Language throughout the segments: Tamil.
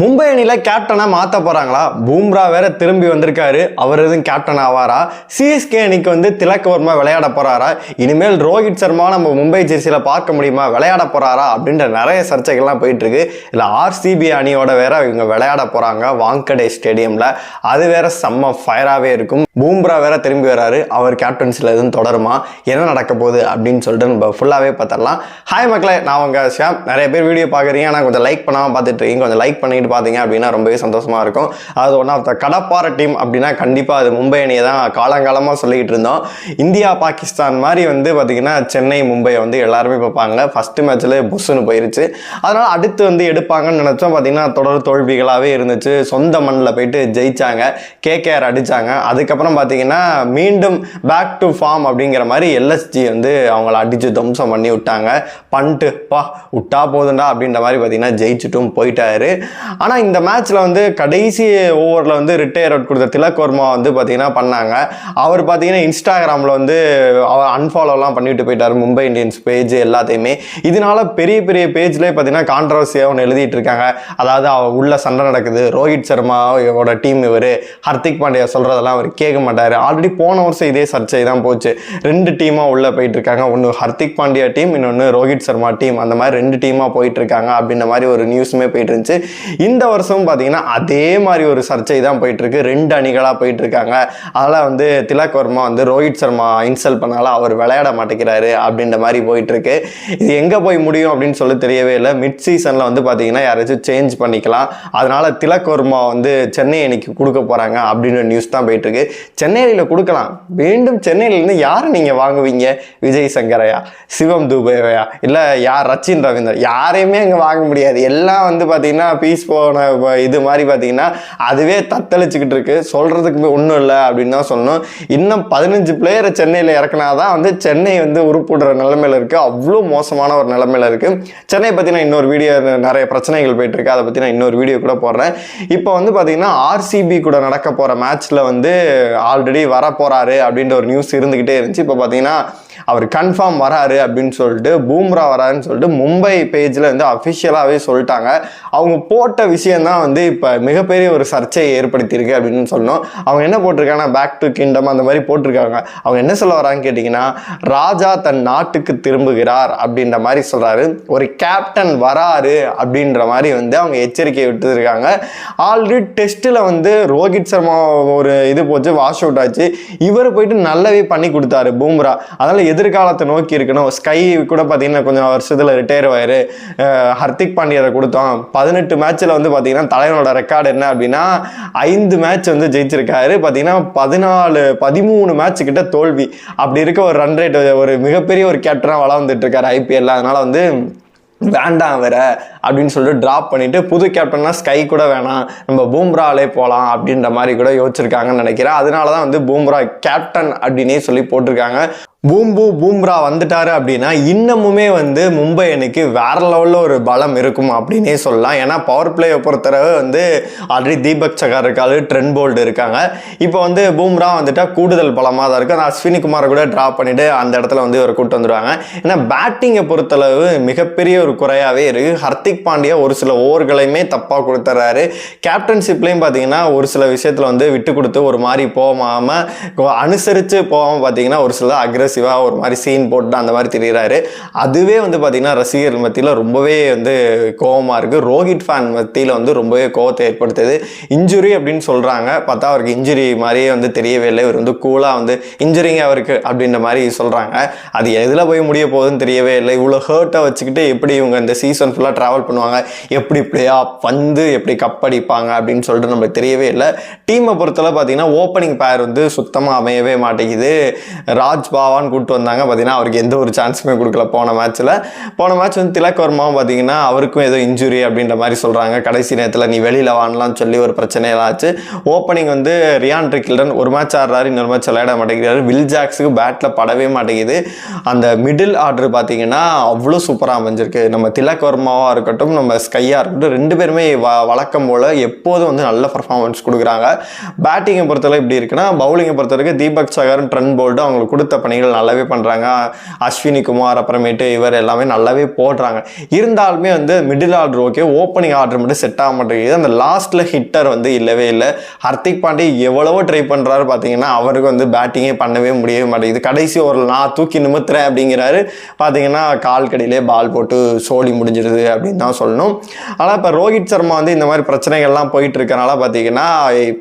மும்பை அணியில் கேப்டனாக மாற்ற போகிறாங்களா பூம்ரா வேற திரும்பி வந்திருக்காரு. அவர் எதுவும் கேப்டன் ஆவாரா? சிஎஸ்கே அணிக்கு வந்து திலக் வர்மா விளையாட போகிறாரா இனிமேல் ரோஹித் சர்மா நம்ம மும்பை ஜெர்சியில் பார்க்க முடியுமா? விளையாட போகிறாரா அப்படின்ற நிறைய சர்ச்சைகள்லாம் போயிட்டுருக்கு. இல்லை ஆர்சிபி அணியோட வேற இவங்க விளையாட போகிறாங்க வாங்கடே ஸ்டேடியமில். அது வேற செம்ம ஃபயராகவே இருக்கும். பூம்ரா வேற திரும்பி வராரு. அவர் கேப்டன்சியில் எதுவும் தொடருமா? என்ன நடக்க போகுது? அப்படின்னு சொல்லிட்டு நம்ம ஃபுல்லாகவே பார்த்துடலாம். ஹாய் மக்களே நான் உங்கள் ஷியாம். நிறைய பேர் வீடியோ பார்க்குறீங்க. ஆனால் கொஞ்சம் லைக் பண்ணாமல் பார்த்துட்டு இருக்கீங்க. கொஞ்சம் லைக் பண்ணிட்டு பார்த்தீங்க அப்படின்னா ரொம்பவே சந்தோஷமாக இருக்கும். அது ஒன் ஆஃப் த கடப்பார டீம் அப்படின்னா கண்டிப்பாக அது மும்பை அணியை தான் காலங்காலமாக சொல்லிக்கிட்டு இருந்தோம். இந்தியா பாகிஸ்தான் மாதிரி வந்து பார்த்தீங்கன்னா சென்னை மும்பையை வந்து எல்லாருமே பார்ப்பாங்க. ஃபஸ்ட்டு மேட்ச்சில் புஷ்ஷுன்னு போயிருச்சு. அதனால் அடுத்து வந்து எடுப்பாங்கன்னு நினச்சோம். பார்த்தீங்கன்னா தொடர் தோல்விகளாகவே இருந்துச்சு. சொந்த மண்ணில் போயிட்டு ஜெயிச்சாங்க. கேகேஆர் அடித்தாங்க அதுக்கப்புறம் பார்த்தீங்கன்னா மீண்டும் பேக் டு ஃபார்ம் அப்படிங்கிற மாதிரி எல்எஸ்ஜி வந்து அவங்கள அடிச்சு துவம்சம் பண்ணி விட்டாங்க. பண்ணிட்டு பா விட்டா போதுண்டா அப்படின்ற மாதிரி பார்த்தீங்கன்னா ஜெயிச்சுட்டும் போயிட்டாரு. ஆனால் இந்த மேட்ச்சில் வந்து கடைசி ஓவரில் வந்து ரிட்டையர் அவுட் கொடுத்த திலக் வர்மா வந்து பார்த்தீங்கன்னா பண்ணாங்க. அவர் பார்த்தீங்கன்னா இன்ஸ்டாகிராமில் வந்து அவர் அன்ஃபாலோலாம் பண்ணிட்டு போயிட்டார். மும்பை இந்தியன்ஸ் பேஜ் எல்லாத்தையுமே. இதனால பெரிய பெரிய பேஜ்லேயே பார்த்தீங்கன்னா கான்ட்ரவர்சியாக ஒன்று எழுதிட்டு இருக்காங்க. அதாவது அவ உள்ள சண்டை நடக்குது. ரோஹித் சர்மாவோட டீம் இவர். ஹர்திக் பாண்டியா சொல்கிறதெல்லாம் அவர் கேட்க மாட்டார். ஆல்ரெடி போன வருஷம் இதே சர்ச்சை தான் போச்சு. ரெண்டு டீமாக உள்ளே போயிட்டு இருக்காங்க ஒன்று ஹர்திக் பாண்டியா டீம் இன்னொன்று ரோஹித் சர்மா டீம் அந்த மாதிரி ரெண்டு டீமாக போயிட்டு இருக்காங்க அப்படின்ற மாதிரி ஒரு நியூஸுமே போயிட்டு இருந்துச்சு இந்த வருஷம் பார்த்தீங்கன்னா அதே மாதிரி ஒரு சர்ச்சை தான் போயிட்டு இருக்கு ரெண்டு அணிகளாக போயிட்டு இருக்காங்க அதெல்லாம் வந்து திலக் வர்மா வந்து ரோஹித் சர்மா இன்சல்ட் பண்ணால அவர் விளையாட மாட்டேங்கிறாரு அப்படின்ற மாதிரி போயிட்டு இருக்கு இது எங்கே போய் முடியும் அப்படின்னு சொல்லி தெரியவே இல்லை. மிட் சீசனில் வந்து பார்த்தீங்கன்னா யாராச்சும் சேஞ்ச் பண்ணிக்கலாம். அதனால திலக் வர்மா வந்து சென்னை அணிக்கு கொடுக்க போகிறாங்க அப்படின்ற நியூஸ் தான் போயிட்டு இருக்கு சென்னையில் கொடுக்கலாம். மீண்டும் சென்னையிலேருந்து யாரை நீங்கள் வாங்குவீங்க? விஜய் சங்கரையா சிவம் துபேவையா இல்லை யார்? ரச்சின் ரவீந்தர் யாரையுமே அங்கே வாங்க முடியாது. எல்லாம் வந்து பார்த்தீங்கன்னா பீஸ் போன இது மாதிரி பார்த்தீங்கன்னா அதுவே தத்தளிச்சுக்கிட்டு இருக்கு. சொல்கிறதுக்கு ஒன்றும் இல்லை அப்படின்னு தான் சொல்லணும். இன்னும் பதினஞ்சு பிளேயரை சென்னையில் இறக்குனா தான் வந்து சென்னை வந்து உருப்பிடுற நிலமையில இருக்குது அவ்வளோ மோசமான ஒரு நிலமையில இருக்குது சென்னை பற்றி இன்னொரு வீடியோ நிறைய பிரச்சனைகள் போயிட்டுருக்கு அதை பற்றி நான் இன்னொரு வீடியோ கூட போடுறேன். இப்போ வந்து பார்த்தீங்கன்னா ஆர்சிபி கூட நடக்க போகிற மேட்ச்சில் வந்து ஆல்ரெடி வரப்போகிறாரு அப்படின்ற ஒரு நியூஸ் இருந்துக்கிட்டே இருந்துச்சு. இப்போ பார்த்தீங்கன்னா அவர் கன்ஃபார்ம் வராரு அப்படின்னு சொல்லிட்டு பூம்ரா வராருன்னு சொல்லிட்டு மும்பை பேஜில் வந்து அஃபிஷியலாகவே சொல்லிட்டாங்க. அவங்க போட்ட விஷயந்தான் வந்து இப்போ மிகப்பெரிய ஒரு சர்ச்சையை ஏற்படுத்தியிருக்கு அப்படின்னு சொல்லணும். அவங்க என்ன போட்டிருக்காங்கன்னா பேக் டு கிங்டம் அந்த மாதிரி போட்டிருக்காங்க. அவங்க என்ன சொல்ல வராங்கன்னு கேட்டிங்கன்னா ராஜா தன் நாட்டுக்கு திரும்புகிறார் அப்படின்ற மாதிரி சொல்கிறாரு ஒரு கேப்டன் வராரு அப்படின்ற மாதிரி வந்து அவங்க எச்சரிக்கை விட்டுருக்காங்க. ஆல்ரெடி டெஸ்ட்டில் வந்து ரோஹித் சர்மா ஒரு இது போச்சு வாஷ் அவுட் ஆச்சு. இவர் போயிட்டு நல்லாவே பண்ணி கொடுத்தாரு பூம்ரா அதனால எதிர்காலத்தை நோக்கி இருக்கணும். ஸ்கை கூட பார்த்தீங்கன்னா கொஞ்சம் வருஷத்தில் ரிட்டையர் ஆயிரு ஹர்திக் பாண்டியரை கொடுத்தோம். பதினெட்டு மேட்ச்சில் வந்து பார்த்தீங்கன்னா தலைவனோட ரெக்கார்டு என்ன அப்படின்னா ஐந்து மேட்ச் வந்து ஜெயிச்சிருக்காரு. பார்த்தீங்கன்னா பதினாலு பதிமூணு மேட்ச் கிட்ட தோல்வி. அப்படி இருக்க ஒரு ரன் ரேட் ஒரு மிகப்பெரிய ஒரு கேப்டனாக வளர்ந்துட்டு இருக்காரு ஐபிஎல்ல அதனால வந்து வேண்டாம் வேற அப்படின்னு சொல்லிட்டு ட்ராப் பண்ணிட்டு புது கேப்டன்னா ஸ்கை கூட வேணாம். நம்ம பூம்ராலே போகலாம் அப்படின்ற மாதிரி கூட யோசிச்சிருக்காங்கன்னு நினைக்கிறேன். அதனால தான் வந்து பூம்ரா கேப்டன் அப்படின்னே சொல்லி போட்டிருக்காங்க. பூம்பு பூம்ரா வந்துட்டாரு அப்படின்னா இன்னமுமே வந்து மும்பை அணிக்கு வேற லெவலில் ஒரு பலம் இருக்கும் அப்படின்னே சொல்லலாம். ஏன்னா பவர் பிளேயை பொறுத்தளவு வந்து ஆல்ரெடி தீபக் சகார் இருக்காரு ட்ரெண்ட் போல்டு இருக்காங்க. இப்போ வந்து பூம்ரா வந்துட்டா கூடுதல் பலமாக தான் இருக்கும் அந்த அஸ்வினி குமாரை கூட ட்ராப் பண்ணிட்டு அந்த இடத்துல வந்து இவரை கூட்டு வந்துடுவாங்க ஏன்னா பேட்டிங்கை பொறுத்தளவு மிகப்பெரிய ஒரு குறையாகவே இருக்கு. ஹர்திக் பாண்டியா ஒரு சில ஓவர்களையுமே தப்பாக கொடுத்துட்றாரு கேப்டன்ஷிப்லையும் பார்த்தீங்கன்னா ஒரு சில விஷயத்தில் வந்து விட்டு கொடுத்து ஒரு மாதிரி போகாமல் அனுசரித்து போகாமல் பார்த்தீங்கன்னா ஒரு சில அக்ரெசிவாக ஒரு மாதிரி சீன் போட்டு அந்த மாதிரி தெரிகிறாரு அதுவே வந்து பார்த்திங்கன்னா ரசிகர்கள் மத்தியில் ரொம்பவே வந்து கோவமாக இருக்குது ரோஹித் ஃபேன் மத்தியில் வந்து ரொம்பவே கோவத்தை ஏற்படுத்துது. இன்ஜுரி அப்படின்னு சொல்கிறாங்க பார்த்தா அவருக்கு இன்ஜுரி மாதிரியே வந்து தெரியவே இல்லை. இவர் வந்து கூலாக வந்து இன்ஜுரிங்க அவருக்கு அப்படின்ற மாதிரி சொல்கிறாங்க அது எதில் போய் முடிய போகுதுன்னு தெரியவே இல்லை. இவ்வளோ ஹர்ட்டை வச்சுக்கிட்டு எப்படி இவங்க இந்த சீசன் ஃபுல்லாக ட்ராவல் பண்ணுவாங்க? எப்படி இப்படியா வந்து எப்படி கப் அடிப்பாங்க? அப்படின்னு சொல்லிட்டு நம்மளுக்கு தெரியவே இல்லை. டீமை பொறுத்தளவு பார்த்தீங்கன்னா ஓப்பனிங் பேர் வந்து சுத்தமாக அமையவே மாட்டேங்குது. ராஜ் பாவான்னு கூப்பிட்டு வந்தாங்க. பார்த்தீங்கன்னா அவருக்கு எந்த ஒரு சான்ஸுமே கொடுக்கல. போன மேட்ச்சில் போன மேட்ச் வந்து திலக் வர்மாவும் பார்த்தீங்கன்னா அவருக்கும் ஏதோ இன்ஜுரி அப்படின்ற மாதிரி சொல்கிறாங்க கடைசி நேரத்தில் நீ வெளியில் வாங்கலாம் சொல்லி ஒரு பிரச்சனையெல்லாம் ஆச்சு. ஓப்பனிங் வந்து ரியான் ட்ரிக்கில்டன் ஒரு மேட்ச் ஆடுறாரு இன்னொரு மேட்ச் விளையாட மாட்டேங்கிறாரு. வில் ஜாக்ஸுக்கு பேட்டில் படவே மாட்டேங்குது. அந்த மிடில் ஆர்டர் பார்த்தீங்கன்னா அவ்வளோ சூப்பராக அமைஞ்சிருக்கு. நம்ம திலக் வர்மாவாக இருக்கட்டும் நம்ம ஸ்கையாக இருக்கட்டும் ரெண்டு பேருமே வ வழக்கம் போல் எப்போதும் வந்து நல்ல பர்ஃபார்மன்ஸ் கொடுக்குறாங்க. பேட்டிங்கை பொறுத்தவரை இப்படி இருக்குன்னா பவுலிங்கை பொறுத்தவரைக்கும் தீபக் சகர் ட்ரெண்ட் போல்டு அவங்களுக்கு கொடுத்த பணிகளை வீரர்கள் நல்லாவே பண்ணுறாங்க அஸ்வினி குமார் அப்புறமேட்டு இவர் எல்லாமே நல்லாவே போடுறாங்க. இருந்தாலுமே வந்து middle order okay opening order மட்டும் செட் ஆக மாட்டேங்குது. அந்த லாஸ்ட்டில் ஹிட்டர் வந்து இல்லவே இல்லை. ஹர்திக் பாண்டே எவ்வளவோ ட்ரை பண்ணுறாரு பார்த்தீங்கன்னா அவருக்கு வந்து பேட்டிங்கே பண்ணவே முடியவே மாட்டேங்குது. கடைசி ஓவரில் நான் தூக்கி நிமித்துறேன் அப்படிங்கிறாரு. பார்த்தீங்கன்னா கால் கடையிலே பால் போட்டு சோழி முடிஞ்சிருது அப்படின்னு தான் சொல்லணும். ஆனால் இப்போ ரோஹித் சர்மா வந்து இந்த மாதிரி பிரச்சனைகள்லாம் போயிட்டு இருக்கனால பார்த்தீங்கன்னா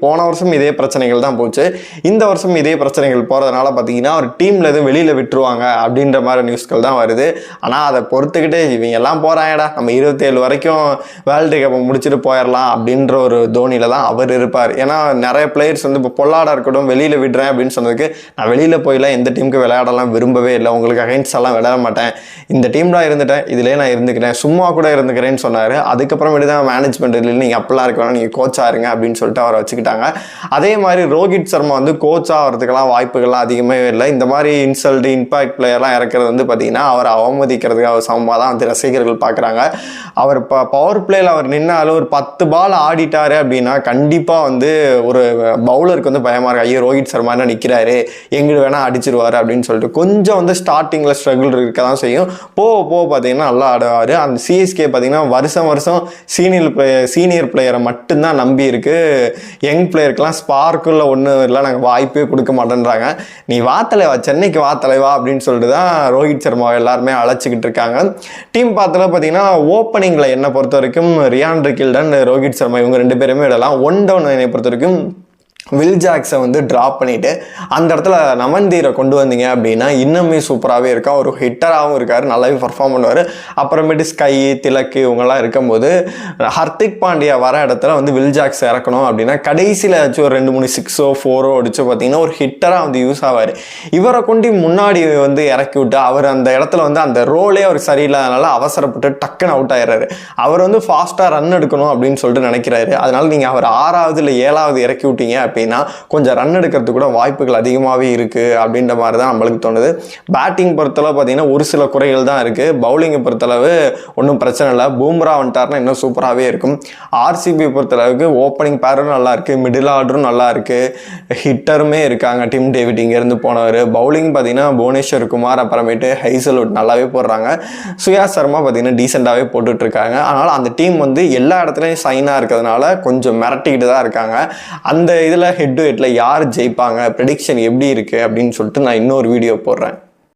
போன வருஷம் இதே பிரச்சனைகள் தான் போச்சு. இந்த வருஷம் இதே பிரச்சனைகள் போகிறதுனால பார்த்தீங்கன்னா ஒரு டீமில் எதுவும் வெளியில் விட்டுருவாங்க அப்படின்ற மாதிரி நியூஸ்கள் தான் வருது. ஆனால் அதை பொறுத்துக்கிட்டு இவங்க எல்லாம் போகிறாங்கடா நம்ம இருபத்தேழு வரைக்கும் வேர்ல்டு கப்பை முடிச்சுட்டு போயிடலாம் அப்படின்ற ஒரு தோனியில் தான் அவர் இருப்பார். ஏன்னா நிறைய பிளேயர்ஸ் வந்து இப்போ பொல்லாடா இருக்கட்டும் வெளியில் விடுறேன் அப்படின்னு சொன்னதுக்கு நான் வெளியில் போயிலாம் எந்த டீமுக்கு விளையாடலாம் விரும்பவே இல்லை. உங்களுக்கு அகைன்ஸ்ட் எல்லாம் விளையாட மாட்டேன். இந்த டீம்ல இருந்துட்டேன். இதிலே நான் இருந்துக்கிறேன். சும்மா கூட இருந்துக்கிறேன்னு சொன்னார். அதுக்கப்புறமேட்டு தான் மேனேஜ்மெண்ட் இல்லை நீங்கள் அப்பெல்லாம் இருக்க வேணாம். நீங்கள் கோச்சாக இருங்க அப்படின்னு சொல்லிட்டு அவரை வச்சுக்கிட்டாங்க. அதே மாதிரி ரோஹித் சர்மா வந்து கோச் ஆகிறதுக்கெல்லாம் வாய்ப்புகள்லாம் அதிகமே இல்லை. இந்த மாதிரி இன்சல்ட் இம்பாக்ட் பிளேயர்லாம் இறக்குறது வந்து பார்த்தீங்கன்னா அவரை அவமதிக்கிறதுக்கு அவர் சமமாக தான் வந்து ரசிகர்கள் பார்க்குறாங்க. அவர் இப்போ பவர் பிளேயில் அவர் நின்னாலும் ஒரு பத்து பால் ஆடிட்டார் அப்படின்னா கண்டிப்பாக வந்து ஒரு பவுலருக்கு வந்து பயமாக இருக்கு ஐயோ ரோஹித் சர்மா என்ன நிற்கிறாரு எங்கிட்டு வேணால் அடிச்சிருவார் அப்படின்னு சொல்லிட்டு கொஞ்சம் வந்து ஸ்டார்டிங்கில் ஸ்ட்ரகிள் இருக்க தான் செய்யும். போக போக பார்த்தீங்கன்னா நல்லா ஆடுவார். அந்த சிஎஸ்கே பார்த்தீங்கன்னா வருஷம் வருஷம் சீனியர் பிளேயர் சீனியர் பிளேயரை மட்டும்தான் நம்பி இருக்கு. யங் பிளேயருக்கெலாம் ஸ்பார்க்குள்ள ஒன்றும் இல்லை. நாங்கள் வாய்ப்பே கொடுக்க மாட்டேன்றாங்க. நீ வா சென்னைக்கு சென்னைக்கு வா தலைவா அப்படின்னு சொல்லிட்டு தான் ரோஹித் சர்மா எல்லாருமே அழைச்சிக்கிட்டு இருக்காங்க. டீம் பார்த்தல பார்த்தீங்கன்னா ஓப்பனிங்கில் என்னை பொறுத்த வரைக்கும் ரியான் ரிகில்டன் ரோஹித் சர்மா இவங்க ரெண்டு பேருமே விடலாம். ஒன் டவுன் என்னை பொறுத்த வரைக்கும் வில் ஜாக்ஸை வந்து ட்ராப் பண்ணிவிட்டு அந்த இடத்துல நமன்தீரை கொண்டு வந்தீங்க அப்படின்னா இன்னுமே சூப்பராகவே இருக்கா? ஒரு ஹிட்டராகவும் இருக்கார் நல்லாவே பர்ஃபார்ம் பண்ணுவார். அப்புறமேட்டு ஸ்கை திலக்கு இவங்கெல்லாம் இருக்கும்போது ஹர்திக் பாண்டியா வர இடத்துல வந்து வில் ஜாக்ஸ் இறக்கணும் அப்படின்னா கடைசியில் ஏதாச்சும் ஒரு ரெண்டு மூணு சிக்ஸோ ஃபோரோ அடிச்சு பார்த்தீங்கன்னா ஒரு ஹிட்டராக வந்து யூஸ் ஆவார். இவரை கொண்டு முன்னாடி வந்து இறக்கி விட்டு அவர் அந்த இடத்துல வந்து அந்த ரோலே அவர் சரியில்லாதனால அவசரப்பட்டு டக்குன்னு அவுட் ஆயிடுறாரு. அவர் வந்து ஃபாஸ்ட்டாக ரன் எடுக்கணும் அப்படின்னு சொல்லிட்டு நினைக்கிறாரு. அதனால் நீங்கள் அவர் ஆறாவது இல்லை ஏழாவது இறக்கி விட்டீங்க அப்படின்னா கொஞ்சம் ரன் எடுக்கிறதுக்கு கூட வாய்ப்புகள் அதிகமாகவே இருக்குது அப்படின்ற மாதிரி தான் நம்மளுக்கு தோணுது. பேட்டிங் பொறுத்தளவு பார்த்தீங்கன்னா ஒரு சில குறைகள் தான் இருக்குது பவுலிங்கை பொறுத்தளவு ஒன்றும் பிரச்சனை இல்லை. பூம்ரா வந்துட்டார்னா இன்னும் சூப்பராகவே இருக்கும். ஆர்சிபி பொறுத்தளவுக்கு ஓப்பனிங் பேரும் நல்லா இருக்குது மிடில் ஆர்டரும் நல்லா இருக்குது ஹிட்டருமே இருக்காங்க. டிம் டேவிட் இங்கேருந்து போனவர். பவுலிங் பார்த்தீங்கன்னா புவனேஸ்வர் குமார் அப்புறமேட்டு ஹைசல்வுட் நல்லாவே போடுறாங்க. சுயா சர்மா பார்த்தீங்கன்னா டீசெண்டாகவே போட்டுட்ருக்காங்க. அதனால் அந்த டீம் வந்து எல்லா இடத்துலையும் சைனாக இருக்கிறதுனால கொஞ்சம் மிரட்டிக்கிட்டு தான் இருக்காங்க. அந்த இதில் ஹெட் டு ஹெட்டில் யார் ஜெயிப்பாங்க ப்ரெடிக்ஷன் எப்படி இருக்குது அப்படின்னு சொல்லிட்டு நான் இன்னொரு வீடியோ போடுறேன்.